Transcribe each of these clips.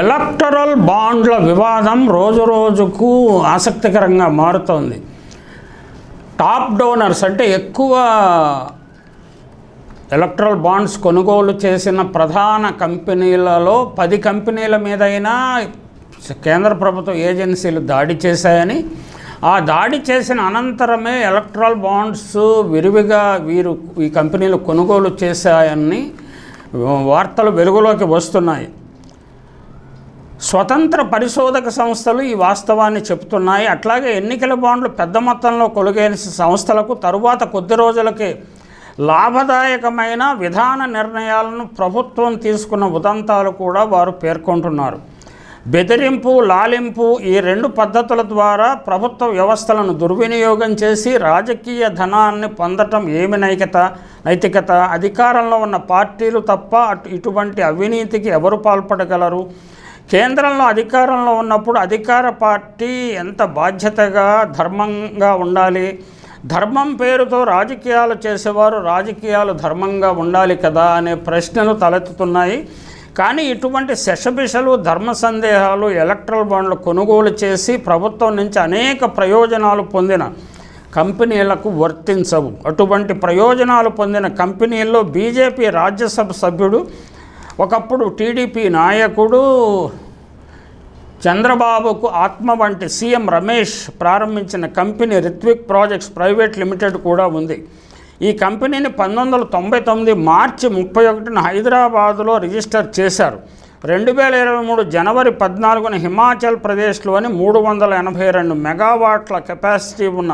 Electoral బాండ్ల వివాదం రోజు రోజుకు ఆసక్తికరంగా మారుతోంది. టాప్ డోనర్స్ అంటే ఎక్కువ ఎలక్ట్రల్ బాండ్స్ కొనుగోలు చేసిన ప్రధాన కంపెనీలలో పది కంపెనీల మీదైనా కేంద్ర ప్రభుత్వ ఏజెన్సీలు దాడి చేశాయని ఆ దాడి చేసిన అనంతరమే ఎలక్ట్రల్ బాండ్స్ విరివిగా వీరు ఈ కంపెనీలు కొనుగోలు చేశాయని వార్తలు వెలుగులోకి వస్తున్నాయి. స్వతంత్ర పరిశోధక సంస్థలు ఈ వాస్తవాన్ని చెబుతున్నాయి. అట్లాగే ఎన్నికల బాండ్లు పెద్ద మొత్తంలో కొలుగైన సంస్థలకు తరువాత కొద్ది రోజులకే లాభదాయకమైన విధాన నిర్ణయాలను ప్రభుత్వం తీసుకున్న ఉదంతాలు కూడా వారు పేర్కొంటున్నారు. బెదిరింపు లాలింపు ఈ రెండు పద్ధతుల ద్వారా ప్రభుత్వ వ్యవస్థలను దుర్వినియోగం చేసి రాజకీయ ధనాన్ని పొందటం ఏమి నైకత నైతికత? అధికారంలో ఉన్న పార్టీలు తప్ప అటు ఇటువంటి అవినీతికి ఎవరు పాల్పడగలరు? కేంద్రంలో అధికారంలో ఉన్నప్పుడు అధికార పార్టీ ఎంత బాధ్యతగా ధర్మంగా ఉండాలి? ధర్మం పేరుతో రాజకీయాలు చేసేవారు రాజకీయాలు ధర్మంగా ఉండాలి కదా అనే ప్రశ్నలు తలెత్తుతున్నాయి. కానీ ఇటువంటి శశబిషలు ధర్మ సందేహాలు ఎలక్ట్రల్ బాండ్లు కొనుగోలు చేసి ప్రభుత్వం నుంచి అనేక ప్రయోజనాలు పొందిన కంపెనీలకు వర్తించవు. అటువంటి ప్రయోజనాలు పొందిన కంపెనీల్లో బీజేపీ రాజ్యసభ సభ్యుడు ఒకప్పుడు టీడీపీ నాయకుడు చంద్రబాబుకు ఆత్మ వంటి సీఎం రమేష్ ప్రారంభించిన company Ritwik projects private limited కూడా ఉంది. ఈ కంపెనీని పంతొమ్మిది వందల తొంభై తొమ్మిది మార్చి ముప్పై ఒకటిన హైదరాబాదులో రిజిస్టర్ చేశారు. రెండు వేల ఇరవై మూడు జనవరి పద్నాలుగున హిమాచల్ ప్రదేశ్లోని మూడు వందల ఎనభై రెండు మెగావాట్ల కెపాసిటీ ఉన్న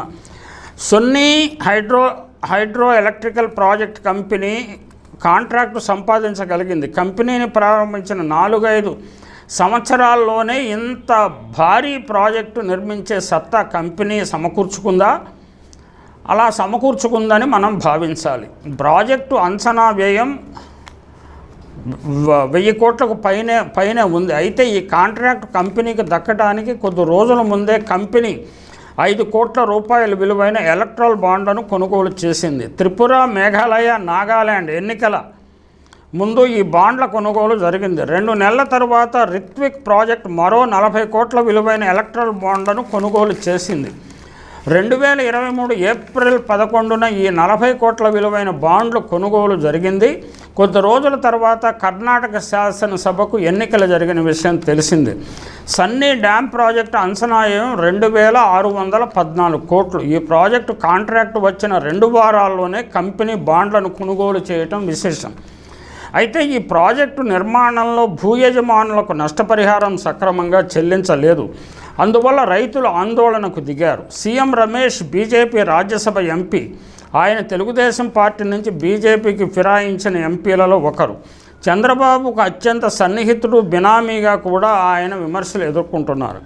Sunni hydro hydro electrical project company contract సంపాదించగలిగింది. కంపెనీని ప్రారంభించిన నాలుగైదు సంవత్సరాల్లోనే ఇంత భారీ ప్రాజెక్టు నిర్మించే సత్తా కంపెనీ సమకూర్చుకుందా? అలా సమకూర్చుకుందని మనం భావించాలి. ప్రాజెక్టు అంచనా వ్యయం వెయ్యి కోట్లకు పైనే పైనే ఉంది. అయితే ఈ కాంట్రాక్ట్ కంపెనీకి దక్కడానికి కొద్ది రోజుల ముందే కంపెనీ ఐదు కోట్ల రూపాయల విలువైన ఎలక్ట్రల్ బాండ్లను కొనుగోలు చేసింది. త్రిపుర మేఘాలయ నాగాల్యాండ్ ఎన్నికల ముందు ఈ బాండ్ల కొనుగోలు జరిగింది. రెండు నెలల తర్వాత రిత్విక్ ప్రాజెక్ట్ మరో నలభై కోట్ల విలువైన ఎలక్ట్రల్ బాండ్లను కొనుగోలు చేసింది. రెండు వేల ఇరవై మూడు ఏప్రిల్ పదకొండున ఈ నలభై కోట్ల విలువైన బాండ్లు కొనుగోలు జరిగింది. కొద్ది రోజుల తర్వాత కర్ణాటక శాసనసభకు ఎన్నికలు జరిగిన విషయం తెలిసింది. సన్నీ డ్యామ్ ప్రాజెక్టు అంచనాయం రెండు వేల ఆరు వందల పద్నాలుగు కోట్లు. ఈ ప్రాజెక్టు కాంట్రాక్టు వచ్చిన రెండు వారాల్లోనే కంపెనీ బాండ్లను కొనుగోలు చేయటం విశేషం. అయితే ఈ ప్రాజెక్టు నిర్మాణంలో భూయజమానులకు నష్టపరిహారం సక్రమంగా చెల్లించలేదు. అందువల్ల రైతులు ఆందోళనకు దిగారు. CM Ramesh BJP Rajya Sabha MP ఆయన తెలుగుదేశం పార్టీ నుంచి బీజేపీకి ఫిరాయించిన ఎంపీలలో ఒకరు. చంద్రబాబుకు అత్యంత సన్నిహితుడు బినామీగా కూడా ఆయన విమర్శలు ఎదుర్కొంటున్నారు.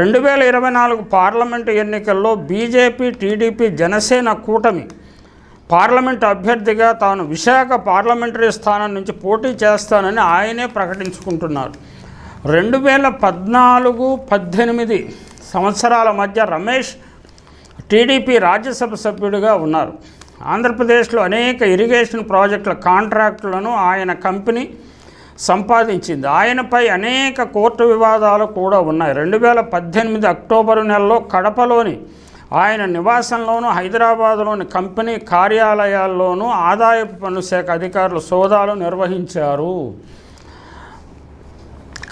రెండు వేల ఇరవై నాలుగు పార్లమెంటు ఎన్నికల్లో బీజేపీ టీడీపీ జనసేన కూటమి పార్లమెంట్ అభ్యర్థిగా తాను విశాఖ పార్లమెంటరీ స్థానం నుంచి పోటీ చేస్తానని ఆయనే ప్రకటించుకుంటున్నారు. రెండు వేల పద్నాలుగు పద్దెనిమిది సంవత్సరాల మధ్య రమేష్ టీడీపీ రాజ్యసభ సభ్యుడిగా ఉన్నారు. ఆంధ్రప్రదేశ్లో అనేక ఇరిగేషన్ ప్రాజెక్టుల కాంట్రాక్టులను ఆయన కంపెనీ సంపాదించింది. ఆయనపై అనేక కోర్టు వివాదాలు కూడా ఉన్నాయి. రెండు వేల పద్దెనిమిది అక్టోబరు నెలలో కడపలోని ఆయన నివాసంలోనూ హైదరాబాదులోని కంపెనీ కార్యాలయాల్లోనూ ఆదాయపు పన్ను శాఖ అధికారులు సోదాలు నిర్వహించారు.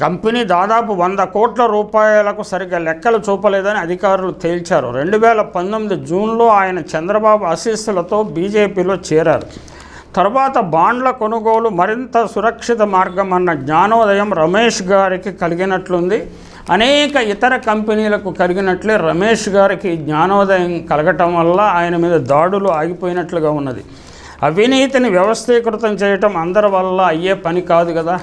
కంపెనీ దాదాపు వంద కోట్ల రూపాయలకు సరిగ్గా లెక్కలు చూపలేదని అధికారులు తేల్చారు. రెండు వేల పంతొమ్మిది జూన్లో ఆయన చంద్రబాబు ఆశీస్సులతో బీజేపీలో చేరారు. తర్వాత బాండ్ల కొనుగోలు మరింత సురక్షిత మార్గం అన్న జ్ఞానోదయం రమేష్ గారికి కలిగినట్లుంది. అనేక ఇతర కంపెనీలకు కలిగినట్లే రమేష్ గారికి జ్ఞానోదయం కలగటం వల్ల ఆయన మీద దాడులు ఆగిపోయినట్లుగా ఉన్నది. అవినీతిని వ్యవస్థీకృతం చేయటం అందరి వల్ల అయ్యే పని కాదు కదా?